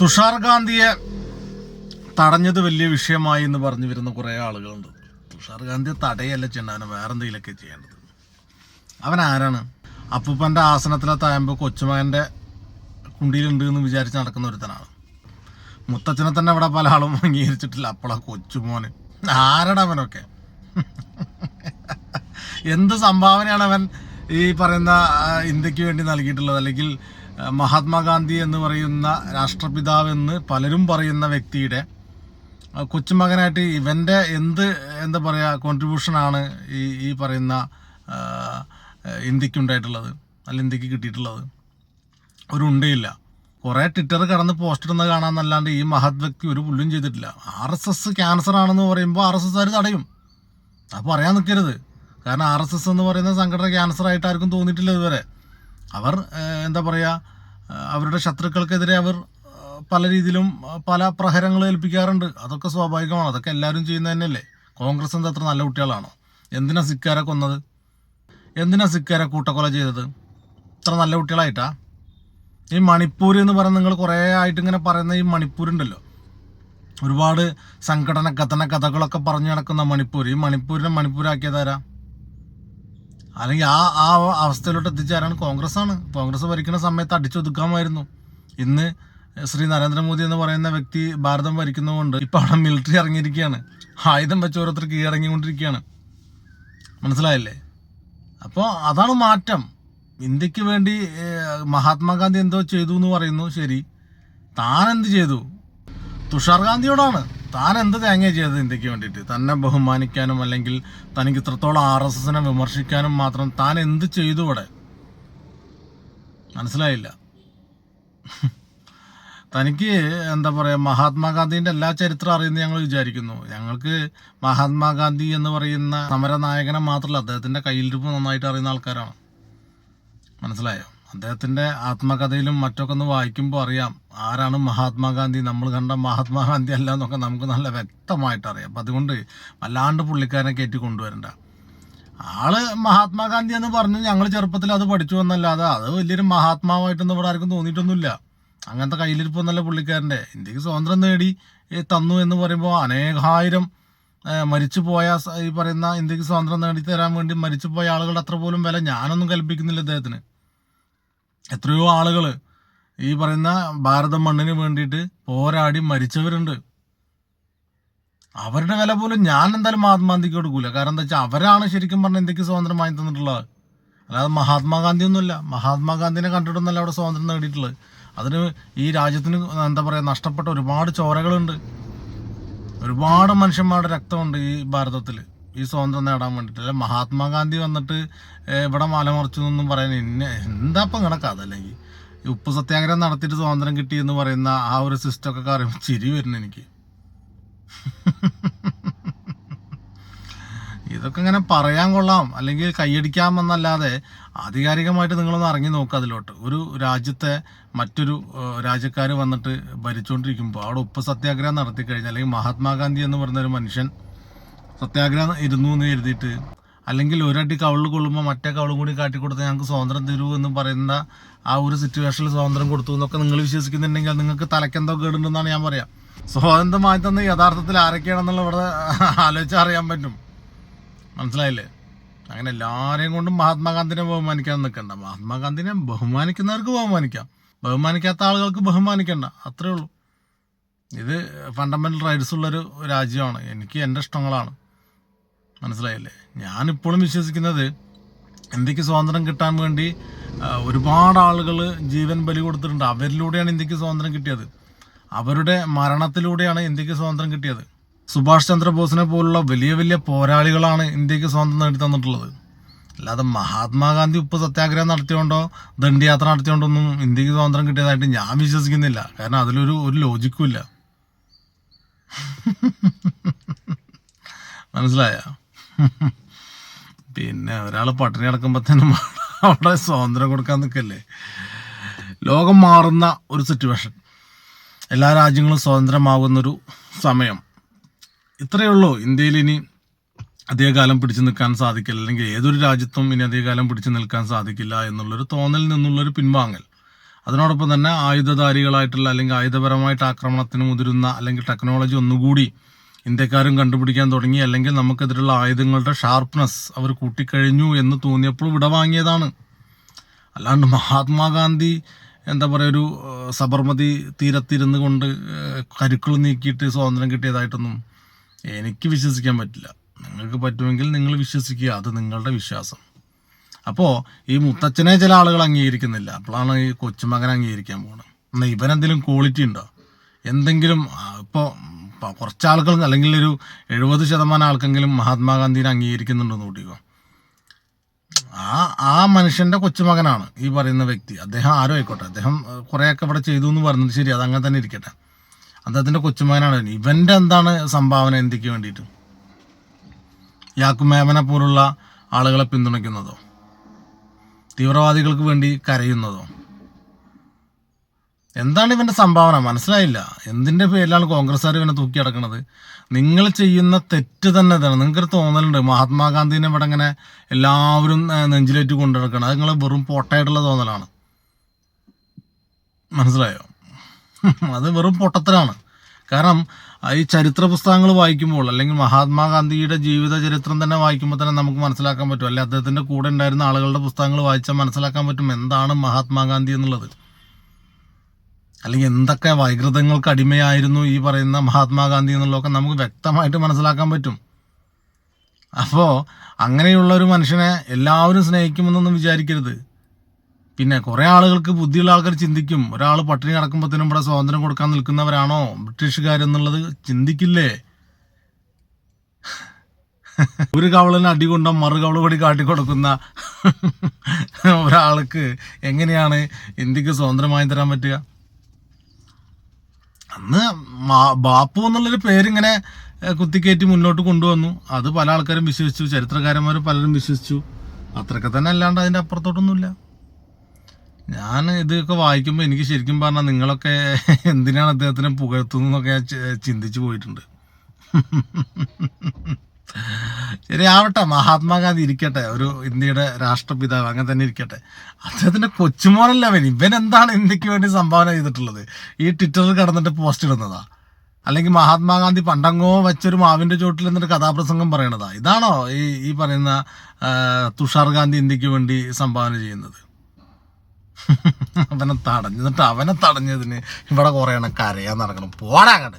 തുഷാർ ഗാന്ധിയെ തടഞ്ഞത് വലിയ വിഷയമായി എന്ന് പറഞ്ഞു വരുന്ന കുറേ ആളുകളുണ്ട്. തുഷാർ ഗാന്ധിയെ തടയല്ല ചെയ്യേണ്ടത് വേറെ എന്തെങ്കിലുമൊക്കെ ചെയ്യേണ്ടത്. അവൻ ആരാണ്? അപ്പൂപ്പന്റെ ആസനത്തിലെ തായമ്പ് കൊച്ചുമകന്റെ കുണ്ടിയിലുണ്ട് എന്ന് വിചാരിച്ച് നടക്കുന്ന ഒരുത്തനാണ്. മുത്തച്ഛനെ തന്നെ അവിടെ പല ആളും അംഗീകരിച്ചിട്ടില്ല. അപ്പോഴാ കൊച്ചുമോന്. ആരാണ് അവനൊക്കെ? എന്ത് സംഭാവനയാണ് അവൻ ഈ പറയുന്ന ഇന്ത്യയ്ക്ക് വേണ്ടി നൽകിയിട്ടുള്ളത്? അല്ലെങ്കിൽ മഹാത്മാഗാന്ധി എന്ന് പറയുന്ന രാഷ്ട്രപിതാവ് എന്ന് പലരും പറയുന്ന വ്യക്തിയുടെ കൊച്ചുമകനായിട്ട് ഇവന്റെ എന്ത് എന്താ പറയുക കോൺട്രിബ്യൂഷനാണ് ഈ ഈ പറയുന്ന ഇന്ത്യക്കുണ്ടായിട്ടുള്ളത് അല്ല ഇന്ത്യയ്ക്ക് കിട്ടിയിട്ടുള്ളത്. ഒരു ഉണ്ടയില്ല. കുറേ ട്വിറ്റർ കടന്ന് പോസ്റ്റ് ഇടുന്നത് കാണാമെന്നല്ലാണ്ട് ഈ മഹത് വ്യക്തി ഒരു പുല്ലും ചെയ്തിട്ടില്ല. ആർ എസ് എസ് ക്യാൻസർ ആണെന്ന് പറയുമ്പോൾ ആർ എസ് എസ്സുകാർ തടയും? അത് പറയാൻ നിൽക്കരുത് കാരണം ആർ എസ് എസ് എന്ന് പറയുന്ന സംഘടന ക്യാൻസർ ആയിട്ട് ആർക്കും തോന്നിയിട്ടില്ല ഇതുവരെ. അവർ എന്താ പറയുക അവരുടെ ശത്രുക്കൾക്കെതിരെ അവർ പല രീതിയിലും പല പ്രഹരങ്ങൾ ഏൽപ്പിക്കാറുണ്ട്. അതൊക്കെ സ്വാഭാവികമാണ്. അതൊക്കെ എല്ലാവരും ചെയ്യുന്നത് തന്നെയല്ലേ? കോൺഗ്രസ് എന്താ അത്ര നല്ല കുട്ടികളാണോ? എന്തിനാ സിക്കാരെ കൊന്നത്? എന്തിനാ സിക്കാരെ കൂട്ടക്കൊല ചെയ്തത്? ഇത്ര നല്ല കുട്ടികളായിട്ടാ? ഈ മണിപ്പൂർ എന്ന് പറയുന്നത് നിങ്ങൾ കുറേ ആയിട്ട് ഇങ്ങനെ പറയുന്ന ഈ മണിപ്പൂരുണ്ടല്ലോ. ഒരുപാട് സംഘടന കഥന കഥകളൊക്കെ പറഞ്ഞു നടക്കുന്ന മണിപ്പൂർ ഈ മണിപ്പൂരിനെ മണിപ്പൂരാക്കിയതാരാ അല്ലെങ്കിൽ ആ ആ അവസ്ഥയിലോട്ട് എത്തിച്ചേരാണ് കോൺഗ്രസ് ആണ് കോൺഗ്രസ് ഭരിക്കുന്ന സമയത്ത് അടിച്ചൊതുക്കാമായിരുന്നു. ഇന്ന് ശ്രീ നരേന്ദ്രമോദി എന്ന് പറയുന്ന വ്യക്തി ഭാരതം ഭരിക്കുന്നതുകൊണ്ട് ഇപ്പൊ അവിടെ മിലിറ്ററി ഇറങ്ങിയിരിക്കുകയാണ്. ആയുധം വെച്ച് ഓരോരുത്തർ കീഴടങ്ങിക്കൊണ്ടിരിക്കുകയാണ്. മനസ്സിലായില്ലേ? അപ്പോൾ അതാണ് മാറ്റം. ഇന്ത്യയ്ക്ക് വേണ്ടി മഹാത്മാഗാന്ധി എന്തോ ചെയ്തു എന്ന് പറയുന്നു. ശരി. താൻ എന്ത് ചെയ്തു? തുഷാർ ഗാന്ധിയോടാണ്. താൻ എന്ത് തേങ്ങ ചെയ്തത് ഇന്ത്യയ്ക്ക് വേണ്ടിയിട്ട്? തന്നെ ബഹുമാനിക്കാനും അല്ലെങ്കിൽ തനിക്ക് ഇത്രത്തോളം ആർ എസ് എസിനെ വിമർശിക്കാനും മാത്രം താൻ എന്ത് ചെയ്തു ഇവിടെ? മനസ്സിലായില്ല. തനിക്ക് എന്താ പറയുക മഹാത്മാഗാന്ധിന്റെ എല്ലാ ചരിത്രം അറിയുന്ന ഞങ്ങൾ വിചാരിക്കുന്നു. ഞങ്ങൾക്ക് മഹാത്മാഗാന്ധി എന്ന് പറയുന്ന സമരനായകനെ മാത്രമല്ല അദ്ദേഹത്തിന്റെ കയ്യിലിരിപ്പ് നന്നായിട്ട് അറിയുന്ന ആൾക്കാരാണ്. മനസ്സിലായോ? അദ്ദേഹത്തിന്റെ ആത്മകഥയിലും മറ്റൊക്കെ ഒന്ന് വായിക്കുമ്പോൾ അറിയാം. ആരാണ് മഹാത്മാഗാന്ധി? നമ്മൾ കണ്ട മഹാത്മാഗാന്ധി അല്ല എന്നൊക്കെ നമുക്ക് നല്ല വ്യക്തമായിട്ട് അറിയാം. അപ്പം അതുകൊണ്ട് വല്ലാണ്ട് പുള്ളിക്കാരനെ കയറ്റി കൊണ്ടുവരണ്ട. ആൾ മഹാത്മാഗാന്ധി എന്ന് പറഞ്ഞു ഞങ്ങൾ ചെറുപ്പത്തിൽ അത് പഠിച്ചു എന്നല്ലാതെ അത് വലിയൊരു മഹാത്മാവായിട്ടൊന്നും ഇവിടെ ആർക്കും തോന്നിയിട്ടൊന്നുമില്ല. അങ്ങനത്തെ കയ്യിലിരിപ്പൊന്നല്ല പുള്ളിക്കാരന്റെ ഇന്ത്യയ്ക്ക് സ്വാതന്ത്ര്യം നേടി തന്നു എന്ന് പറയുമ്പോൾ അനേകായിരം മരിച്ചു പോയ ഈ പറയുന്ന ഇന്ത്യയ്ക്ക് സ്വാതന്ത്ര്യം തരാൻ വേണ്ടി മരിച്ചു പോയ ആളുകളുടെ അത്ര പോലും വില ഞാനൊന്നും കൽപ്പിക്കുന്നില്ല അദ്ദേഹത്തിന് എത്രയോ ആളുകൾ ഈ പറയുന്ന ഭാരത മണ്ണിന് വേണ്ടിയിട്ട് പോരാടി മരിച്ചവരുണ്ട്. അവരുടെ വില പോലും ഞാൻ എന്തായാലും മഹാത്മാഗാന്ധിക്ക് കൊടുക്കൂല കാരണം എന്താ വെച്ചാൽ അവരാണ് ശരിക്കും പറഞ്ഞ ഇന്ത്യയ്ക്ക് സ്വാതന്ത്ര്യം വാങ്ങി തന്നിട്ടുള്ളത്. അല്ലാതെ മഹാത്മാഗാന്ധി ഒന്നുമില്ല മഹാത്മാഗാന്ധിനെ കണ്ടിട്ടൊന്നല്ല അവിടെ സ്വാതന്ത്ര്യം നേടിയിട്ടുള്ളത്. അതിന് ഈ രാജ്യത്തിന് എന്താ പറയുക നഷ്ടപ്പെട്ട ഒരുപാട് ചോരകളുണ്ട്. ഒരുപാട് മനുഷ്യന്മാരുടെ രക്തമുണ്ട് ഈ ഭാരതത്തിൽ ഈ സ്വാതന്ത്ര്യം നേടാൻ വേണ്ടിയിട്ട് അല്ലെ മഹാത്മാഗാന്ധി വന്നിട്ട് ഇവിടെ മലമറിച്ചു എന്നൊന്നും പറയാൻ ഇന്ന എന്താ ഇപ്പം ഇങ്ങനെ കഥ? അല്ലെങ്കിൽ ഉപ്പ് സത്യാഗ്രഹം നടത്തിയിട്ട് സ്വാതന്ത്ര്യം കിട്ടി എന്ന് പറയുന്ന ആ ഒരു സിസ്റ്റമൊക്കെ അറിയുമ്പോൾ ചിരി വരുന്നു എനിക്ക്. ഇതൊക്കെ ഇങ്ങനെ പറയാൻ കൊള്ളാം. അല്ലെങ്കിൽ കൈയടിക്കാമെന്നല്ലാതെ ആധികാരികമായിട്ട് നിങ്ങളൊന്ന് ഇറങ്ങി നോക്കുക അതിലോട്ട്. ഒരു രാജ്യത്തെ മറ്റൊരു രാജ്യക്കാർ വന്നിട്ട് ഭരിച്ചുകൊണ്ടിരിക്കുമ്പോൾ അവിടെ ഉപ്പ് സത്യാഗ്രഹം നടത്തി കഴിഞ്ഞാൽ അല്ലെങ്കിൽ മഹാത്മാഗാന്ധി എന്ന് പറയുന്ന ഒരു മനുഷ്യൻ സത്യാഗ്രഹം ഇരുന്നു എന്ന് എഴുതിയിട്ട് അല്ലെങ്കിൽ ഒരടി കവിളിൽ കൊള്ളുമ്പോൾ മറ്റേ കവിളും കൂടി കാട്ടിക്കൊടുത്ത് ഞങ്ങൾക്ക് സ്വാതന്ത്ര്യം തരൂ എന്ന് പറയുന്ന ആ ഒരു സിറ്റുവേഷനിൽ സ്വാതന്ത്ര്യം കൊടുത്തു എന്നൊക്കെ നിങ്ങൾ വിശ്വസിക്കുന്നുണ്ടെങ്കിൽ നിങ്ങൾക്ക് തലക്കെന്തോ കേടുണ്ടെന്നാണ് ഞാൻ പറയാം. സ്വാതന്ത്ര്യമായി തന്ന യഥാർത്ഥത്തിൽ ആരൊക്കെയാണെന്നുള്ള ഇവിടെ ആലോചിച്ചാൽ അറിയാൻ പറ്റും. മനസ്സിലായില്ലേ? അങ്ങനെ എല്ലാവരെയും കൊണ്ടും മഹാത്മാഗാന്ധിനെ ബഹുമാനിക്കാൻ നിൽക്കണ്ട മഹാത്മാഗാന്ധിനെ ബഹുമാനിക്കുന്നവർക്ക് ബഹുമാനിക്കാം. ബഹുമാനിക്കാത്ത ആളുകൾക്ക് ബഹുമാനിക്കണ്ട. അത്രേ ഉള്ളൂ. ഇത് ഫണ്ടമെന്റൽ റൈറ്റ്സ് ഉള്ളൊരു രാജ്യമാണ്. എനിക്ക് എന്റെ ഇഷ്ടങ്ങളാണ്. മനസ്സിലായില്ലേ? ഞാനിപ്പോഴും വിശ്വസിക്കുന്നത് ഇന്ത്യയ്ക്ക് സ്വാതന്ത്ര്യം കിട്ടാൻ വേണ്ടി ഒരുപാട് ആളുകൾ ജീവൻ ബലി കൊടുത്തിട്ടുണ്ട്. അവരിലൂടെയാണ് ഇന്ത്യയ്ക്ക് സ്വാതന്ത്ര്യം കിട്ടിയത്. അവരുടെ മരണത്തിലൂടെയാണ് ഇന്ത്യയ്ക്ക് സ്വാതന്ത്ര്യം കിട്ടിയത്. സുഭാഷ് ചന്ദ്രബോസിനെ പോലുള്ള വലിയ വലിയ പോരാളികളാണ് ഇന്ത്യയ്ക്ക് സ്വാതന്ത്ര്യം നേടി തന്നിട്ടുള്ളത്. അല്ലാതെ മഹാത്മാഗാന്ധി ഉപ്പ് സത്യാഗ്രഹം നടത്തിയോണ്ടോ ദണ്ഡിയാത്ര നടത്തിയോണ്ടോ ഒന്നും ഇന്ത്യയ്ക്ക് സ്വാതന്ത്ര്യം കിട്ടിയതായിട്ട് ഞാൻ വിശ്വസിക്കുന്നില്ല. കാരണം അതിലൊരു ഒരു ലോജിക്കും ഇല്ല. മനസ്സിലായ? പിന്നെ ഒരാൾ പട്ടിണി കിടക്കുമ്പോൾ തന്നെ അവിടെ സ്വാതന്ത്ര്യം കൊടുക്കാൻ നിൽക്കല്ലേ ലോകം മാറുന്ന ഒരു സിറ്റുവേഷൻ എല്ലാ രാജ്യങ്ങളും സ്വതന്ത്രമാകുന്നൊരു സമയം. ഇത്രയേ ഉള്ളൂ. ഇന്ത്യയിൽ ഇനി അധികകാലം പിടിച്ചു നിൽക്കാൻ സാധിക്കില്ല. അല്ലെങ്കിൽ ഏതൊരു രാജ്യത്തും ഇനി അധികകാലം പിടിച്ചു നിൽക്കാൻ സാധിക്കില്ല എന്നുള്ളൊരു തോന്നലിൽ നിന്നുള്ളൊരു പിൻവാങ്ങൽ. അതിനോടൊപ്പം തന്നെ ആയുധധാരികളായിട്ടുള്ള അല്ലെങ്കിൽ ആയുധപരമായിട്ട് ആക്രമണത്തിന് മുതിരുന്ന അല്ലെങ്കിൽ ടെക്നോളജി ഒന്നുകൂടി ഇന്ത്യക്കാരും കണ്ടുപിടിക്കാൻ തുടങ്ങി. അല്ലെങ്കിൽ നമുക്കെതിരുള്ള ആയുധങ്ങളുടെ ഷാർപ്നെസ് അവർ കൂട്ടിക്കഴിഞ്ഞു എന്ന് തോന്നിയപ്പോൾ വിടവാങ്ങിയതാണ്. അല്ലാണ്ട് മഹാത്മാഗാന്ധി എന്താ പറയുക ഒരു സബർമതി തീരത്തിരുന്ന് കൊണ്ട് കരുക്കൾ നീക്കിയിട്ട് സ്വാതന്ത്ര്യം കിട്ടിയതായിട്ടൊന്നും എനിക്ക് വിശ്വസിക്കാൻ പറ്റില്ല. നിങ്ങൾക്ക് പറ്റുമെങ്കിൽ നിങ്ങൾ വിശ്വസിക്കുക. അത് നിങ്ങളുടെ വിശ്വാസം. അപ്പോൾ ഈ മുത്തച്ഛനെ ചില ആളുകൾ അംഗീകരിക്കുന്നില്ല. അപ്പോഴാണ് ഈ കൊച്ചുമകൻ അംഗീകരിക്കാൻ പോകുന്നത് എന്നാൽ ഇവനെന്തെങ്കിലും ക്വാളിറ്റി ഉണ്ടോ? എന്തെങ്കിലും ഇപ്പോൾ കുറച്ച് ആളുകൾ അല്ലെങ്കിൽ ഒരു എഴുപത് ശതമാനം ആൾക്കെങ്കിലും മഹാത്മാഗാന്ധിനെ അംഗീകരിക്കുന്നുണ്ടെന്ന് കൂട്ടിക്കോ. ആ ആ മനുഷ്യന്റെ കൊച്ചുമകനാണ് ഈ പറയുന്ന വ്യക്തി. അദ്ദേഹം ആരും ആയിക്കോട്ടെ. അദ്ദേഹം കുറേയൊക്കെ ഇവിടെ ചെയ്തു എന്ന് പറഞ്ഞത് ശരി അത് അങ്ങനെ തന്നെ ഇരിക്കട്ടെ. അദ്ദേഹത്തിന്റെ കൊച്ചുമകനാണ് ഇവന്റെ എന്താണ് സംഭാവന ഇന്ത്യയ്ക്ക് വേണ്ടിയിട്ട്? യാക്കുമേമനെ പോലുള്ള ആളുകളെ പിന്തുണയ്ക്കുന്നതോ? തീവ്രവാദികൾക്ക് വേണ്ടി കരയുന്നതോ? എന്താണ് ഇവന്റെ സംഭാവന? മനസ്സിലായില്ല. എന്തിന്റെ പേരിലാണ് കോൺഗ്രസ്സുകാർ ഇവനെ തൂക്കി അടക്കണത്? നിങ്ങൾ ചെയ്യുന്ന തെറ്റ് തന്നെ ഇതാണ്. നിങ്ങൾക്കൊരു തോന്നലുണ്ട്. മഹാത്മാഗാന്ധിനെ ഇവിടെ ഇങ്ങനെ എല്ലാവരും നെഞ്ചിലേറ്റ് കൊണ്ടു നടക്കണം അത് നിങ്ങൾ വെറും പൊട്ടയായിട്ടുള്ള തോന്നലാണ്. മനസ്സിലായോ? അത് വെറും പൊട്ടത്തരാണ്. കാരണം ഈ ചരിത്ര പുസ്തകങ്ങൾ വായിക്കുമ്പോൾ അല്ലെങ്കിൽ മഹാത്മാഗാന്ധിയുടെ ജീവിത ചരിത്രം തന്നെ വായിക്കുമ്പോൾ തന്നെ നമുക്ക് മനസ്സിലാക്കാൻ പറ്റും. അല്ലെ അദ്ദേഹത്തിന്റെ കൂടെ ഉണ്ടായിരുന്ന ആളുകളുടെ പുസ്തകങ്ങൾ വായിച്ചാൽ മനസ്സിലാക്കാൻ പറ്റും എന്താണ് മഹാത്മാഗാന്ധി എന്നുള്ളത്. അല്ലെങ്കിൽ എന്തൊക്കെ വൈകൃതങ്ങൾക്ക് അടിമയായിരുന്നു ഈ പറയുന്ന മഹാത്മാഗാന്ധി എന്നുള്ളതൊക്കെ നമുക്ക് വ്യക്തമായിട്ട് മനസ്സിലാക്കാൻ പറ്റും. അപ്പോൾ അങ്ങനെയുള്ള ഒരു മനുഷ്യനെ എല്ലാവരും സ്നേഹിക്കുമെന്നൊന്നും വിചാരിക്കരുത്. പിന്നെ കുറേ ആളുകൾക്ക് ബുദ്ധിയുള്ള ആൾക്കാർ ചിന്തിക്കും. ഒരാൾ പട്ടിണി കിടക്കുമ്പോഴത്തേനും ഇവിടെ സ്വാതന്ത്ര്യം കൊടുക്കാൻ നിൽക്കുന്നവരാണോ? ബ്രിട്ടീഷുകാരെന്നുള്ളത് ചിന്തിക്കില്ലേ? ഒരു കവളിന് അടി കൊണ്ട മറുകവൾ കൂടി കാട്ടിക്കൊടുക്കുന്ന ഒരാൾക്ക് എങ്ങനെയാണ് ഇന്ത്യയ്ക്ക് സ്വതന്ത്രമായി തരാൻ പറ്റുക? അന്ന് ബാപ്പു എന്നുള്ളൊരു പേരിങ്ങനെ കുത്തിക്കയറ്റി മുന്നോട്ട് കൊണ്ടുവന്നു. അത് പല ആൾക്കാരും വിശ്വസിച്ചു ചരിത്രകാരന്മാർ പലരും വിശ്വസിച്ചു. അത്രയൊക്കെ തന്നെ അല്ലാണ്ട് അതിന്റെ അപ്പുറത്തോട്ടൊന്നുമില്ല. ഞാൻ ഇതൊക്കെ വായിക്കുമ്പോൾ എനിക്ക് ശരിക്കും പറഞ്ഞാൽ നിങ്ങളൊക്കെ എന്തിനാണ് അദ്ദേഹത്തിനെ പുകഴ്ത്തുന്നതെന്നൊക്കെ ഞാൻ ചിന്തിച്ചു പോയിട്ടുണ്ട്. ശരി ആവട്ടെ മഹാത്മാഗാന്ധി ഇരിക്കട്ടെ ഒരു ഇന്ത്യയുടെ രാഷ്ട്രപിതാവ് അങ്ങനെ തന്നെ ഇരിക്കട്ടെ. അദ്ദേഹത്തിന്റെ കൊച്ചുമോനല്ല അവൻ. ഇവൻ എന്താണ് ഇന്ത്യയ്ക്ക് വേണ്ടി സംഭാവന ചെയ്തിട്ടുള്ളത്? ഈ ട്വിറ്ററിൽ കടന്നിട്ട് പോസ്റ്റ് ഇടുന്നതാ. അല്ലെങ്കിൽ മഹാത്മാഗാന്ധി പണ്ടങ്ങോ വെച്ചൊരു മാവിന്റെ ചോട്ടിൽ എന്നിട്ട് കഥാപ്രസംഗം പറയണതാ. ഇതാണോ ഈ ഈ പറയുന്ന തുഷാർ ഗാന്ധി ഇന്ത്യയ്ക്ക് വേണ്ടി സംഭാവന ചെയ്യുന്നത്? അവനെ തടഞ്ഞു എന്നിട്ട് അവനെ തടഞ്ഞതിന് ഇവിടെ കുറേ കരയാൻ നടക്കണം. പോടാ